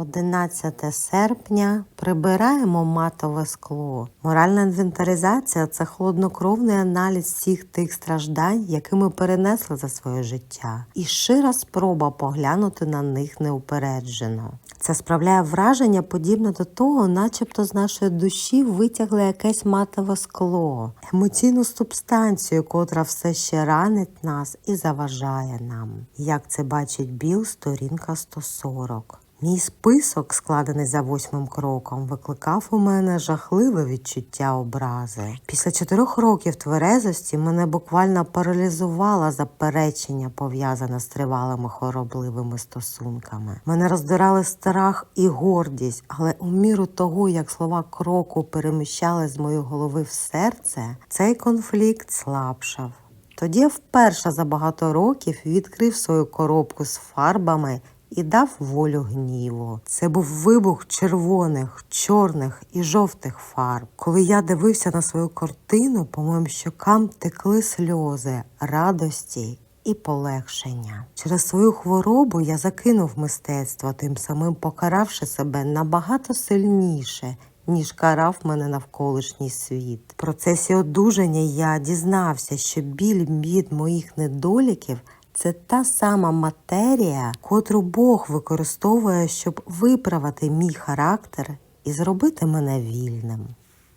11 серпня прибираємо матове скло. Моральна інвентаризація це хладнокровний аналіз всіх тих страждань, які ми перенесли за своє життя, і щира спроба поглянути на них неупереджено. Це справляє враження подібне до того, начебто з нашої душі витягли якесь матове скло, емоційну субстанцію, котра все ще ранить нас і заважає нам. Як це бачить Біл, сторінка 140. Мій список, складений за восьмим кроком, викликав у мене жахливе відчуття образи. Після чотирьох років тверезості мене буквально паралізувало заперечення, пов'язане з тривалими хоробливими стосунками. Мене роздирали страх і гордість, але у міру того, як слова кроку переміщали з моєї голови в серце, цей конфлікт слабшав. Тоді я вперше за багато років відкрив свою коробку з фарбами і дав волю гніву. Це був вибух червоних, чорних і жовтих фарб. Коли я дивився на свою картину, по моїм щокам текли сльози радості. І полегшення через свою хворобу я закинув мистецтво, тим самим покаравши себе набагато сильніше, ніж карав мене навколишній світ. В процесі одужання я дізнався, що біль від моїх недоліків це та сама матерія, котру Бог використовує, щоб виправити мій характер і зробити мене вільним.